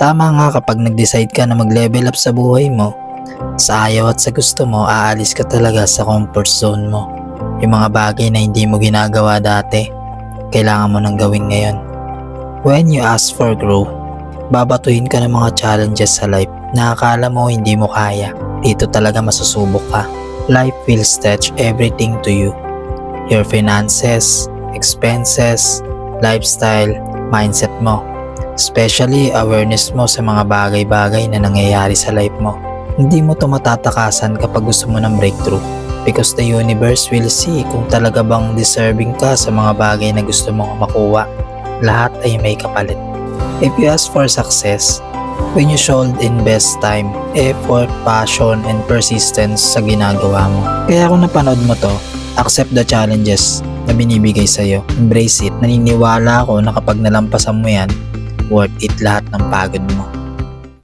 Tama nga kapag nag-decide ka na mag-level up sa buhay mo, sa ayaw at sa gusto mo, aalis ka talaga sa comfort zone mo. Yung mga bagay na hindi mo ginagawa dati, kailangan mo nang gawin ngayon. When you ask for growth, babatuhin ka ng mga challenges sa life na akala mo hindi mo kaya. Dito talaga masusubok ka. Life will stretch everything to you. Your finances, expenses, lifestyle, mindset mo. Especially awareness mo sa mga bagay-bagay na nangyayari sa life mo. Hindi mo to matatakasan kapag gusto mo ng breakthrough because the universe will see kung talaga bang deserving ka sa mga bagay na gusto mong makuha. Lahat ay may kapalit. If you ask for success, when you should invest time, effort, passion, and persistence sa ginagawa mo. Kaya kung napanood mo to, accept the challenges na binibigay sa'yo. Embrace it. Naniniwala ako na kapag nalampasan mo yan, worth it lahat ng pagod mo.